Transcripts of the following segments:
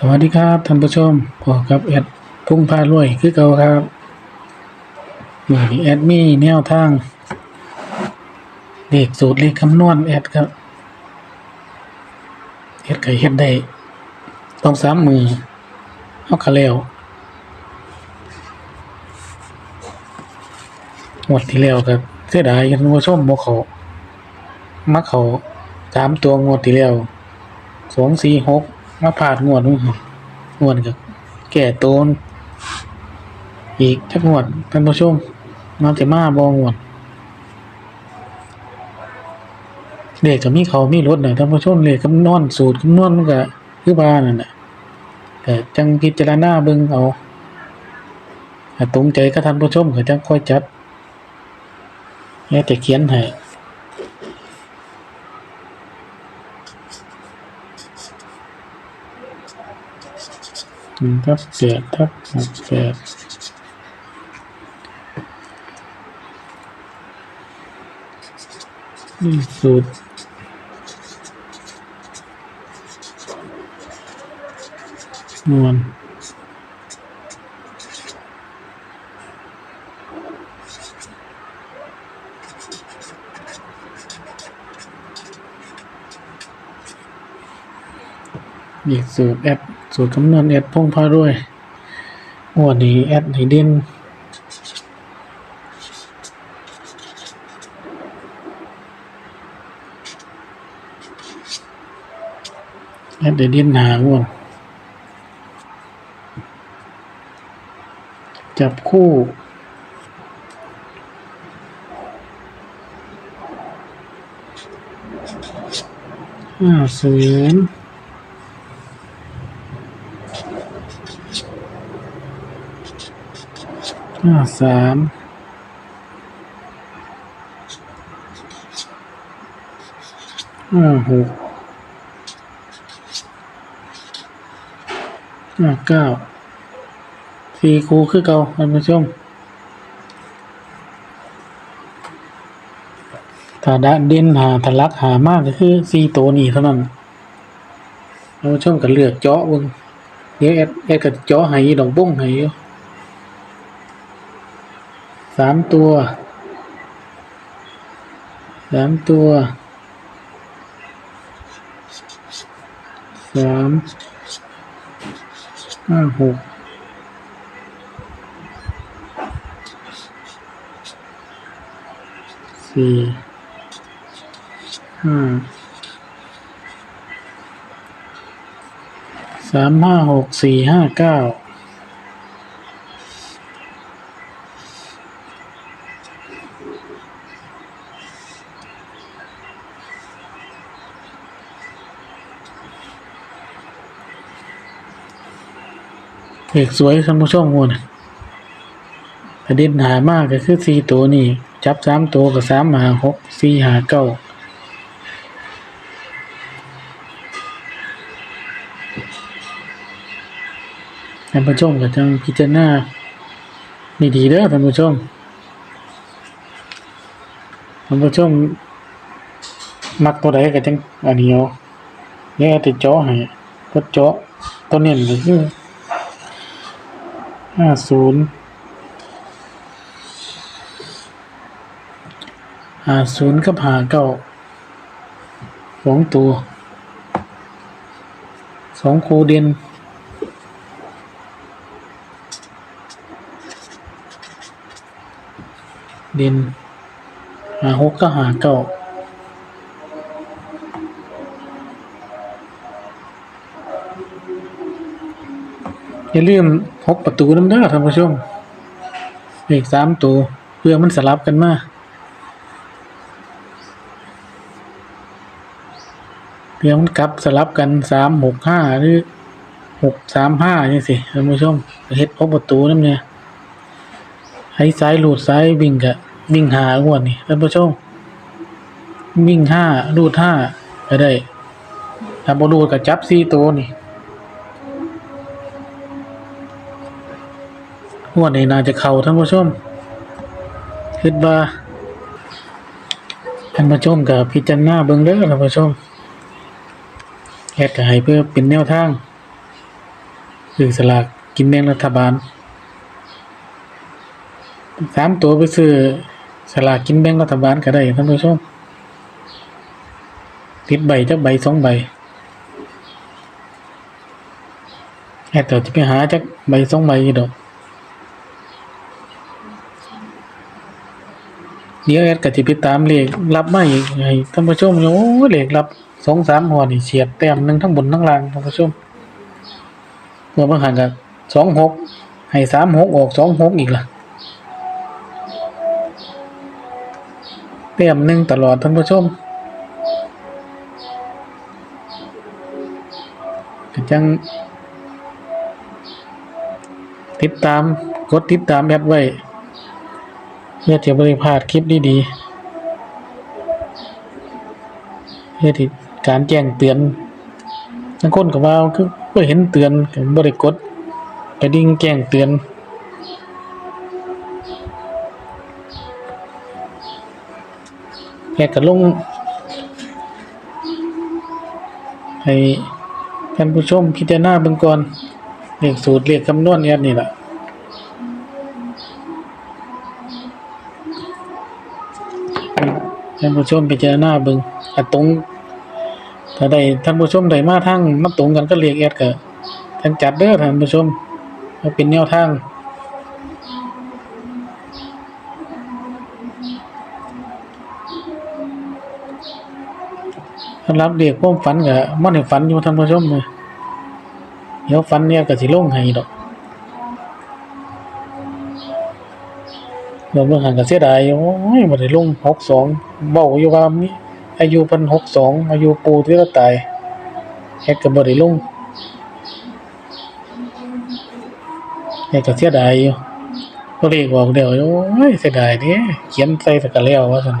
สวัสดีครับท่านผู้ชมพอกับแอดพุ่งพารวยคือเก่าครับมือนี้แอดมีแนวทางเลขสูตรเลขคำนวณแอดครับแอดเคยเฮ็ดได้ต้องสามมือเอาคะแล้วหมดที่แล้วครับเสียดายท่านผู้ชมบ่เขามาเขาสามตัวงวดที่แล้วสองสี่หก มาผ่านงวดนู้นงวดกับแก่โตนอีกจักงวดท่านผู้ชมมาจะมาบองงวดเลขก็มีเขามีรถนะท่านผู้ชมเลขคำนวณสูตรคำนวณมันก็คือบ้านนั่นแหละแต่จังพิจารณาเบิ่งเอาถ้าตรงใจก็ท่านผู้ชมก็จังค่อยจัดแค่แต่เขียนให้ หนึ่งทับแปดทับหกแปดนี่สูตรนวล อีกสูตรแอดสูตรคำนวณแอดพงพารวยงวดนี้แอดให้เด่นแอดได้เด่นหางวดจับคู่ห้าศูนย์ ห้าสามห้าหกห้าเก้าสี่ครูคือเก่าท่านผู้ชมถ้าดะเด่นหาทะลักหามากก็คือสี่ตัวนี้เท่านั้นท่านผู้ชมก็เลือกเจาะเบิ่งเดี๋ยวแอดแอดก็เจาะให้ดอกบ้งให้อยู่ สามตัวสามตัวสามห้าหกสี่ห้าสามห้าหกสี่ห้าเก้า เอกสวยท่านผู้ชมงูนประเด็นหามากก็คือสี่ตัวนี่จับสามตัวกับสามหาหกสี่หาเก้าท่านผู้ชมก็จังพิจารณานี่ดีเด้อท่านผู้ชมท่านผู้ชมมักตัวใดก็จังอันนี้เอาเนี่ยติดจาะให้ก็จาะตัวเน้นก็คือ ห้าศูนย์ห้าศูนย์กับหาเก้าสองตัวสองคูเด่นเด่นหาหกก็หาเก้า อย่าลืมหกประตูน้ำเด้อท่านผู้ชมเลขสามตัว เพื่อมันสลับกันมาเพื่อมันกลับสลับกันสามหกห้าหรือหกสามห้าอย่างสิท่านผู้ชมเฮ็ดหกประตูน้ำเนี่ยให้ซ้ายหลุดซ้ายวิ่งกะวิ่งหางวดนี่ท่านผู้ชมวิ่งห้าลูดห้าก็ได้ถ้าบ่ลูดก็จับสี่ตัวนี่ งวดนี้น่าจะเข้าท่านผู้ชมคิดว่าท่านผู้ชมกับพิจารณาเบิ่งเด้อท่านผู้ชมเฮ็ดก็ให้เพื่อเป็นแนวทางซื้อสลากกินแบ่งรัฐบาลสามตัวไปซื้อสลากกินแบ่งรัฐบาลก็ได้ท่านผู้ชมติดใบจักใบสองใบแค่ต่จะไปหาจักใบสองใบดอก เดี๋ยวแอดก็สิไปตามเลขรับมาอีกให้ท่านผู้ชมโอ้เลขรับสองสามหัวนี่เฉียดแต้มหนึ่งทั้งบนทั้งล่างท่านผู้ชมเมื่อบางหันกับสองหกให้สามหกออกสองหกอีกล่ะแต้มหนึ่งตลอดท่านผู้ชมก็จังติดตามกดติดตามแอดไว้ เพื่อจะบริพลาดคลิปดีๆเพื่อที่การแจ้งเตือนบางคนก็ว่าคือเพื่อเห็นเตือนก็บริกดกระดิ่งแจ้งเตือนแค่กระลงให้ท่านผู้ชมพิจารณาเบื้องก่อนเลขสูตรเลขคำนวณแอดนี่แหละ ท่านผู้ชมพิจารณาเบิ่งอะตรงถ้าได้ท่านผู้ชมได้มาทางมาตรงกันก็เรียกแอดก็ท่านจัดเด้อท่านผู้ชมเอาเป็นแนวทางสำหรับเรียกความฝันก็มันให้ฝันอยู่ท่านผู้ชมเลยเดี๋ยวฝันเนี่ยก็สิลงให้ดอก เราเมื่อหันก็เสียดายโอ้ยบ่ได้ลง62เว้าอยู่ว่ามีอายุพิ่น62องอายุปูที่เราตายเฮ็ดก็บ่ได้ลงเฮ็ดก็เสียดายอยู่ก็เลขบอกแล้วโอ้ยเสียดายเด้เขียนใส่สกก็แล้วว่าซั่น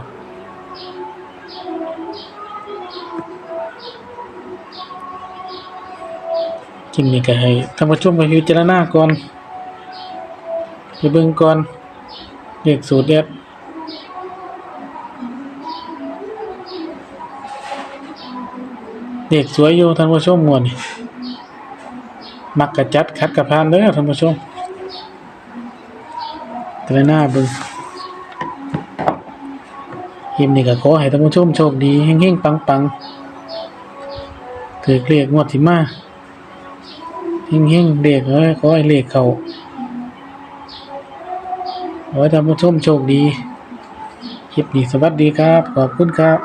จริงนี่ก็ให้ท่านผู้ชมไปพิจารณาก่อนไปเบิ่งก่อน เลขสูตรเด็ดเลขสวยอยู่ท่านผู้ชมมวนมักกระจัดคัดกระพานเด้อท่านผู้ชมแต่หน้าบึงยิมนี่ก็ขอให้ท่านผู้ชมโชคดีเฮงๆปังๆถือเลขงวดที่มาเฮงๆเลขเอ้ยขอให้เลขเขา ขอให้ท่านผู้ชมโชคดี คลิปนี้สวัสดีครับ ขอบคุณครับ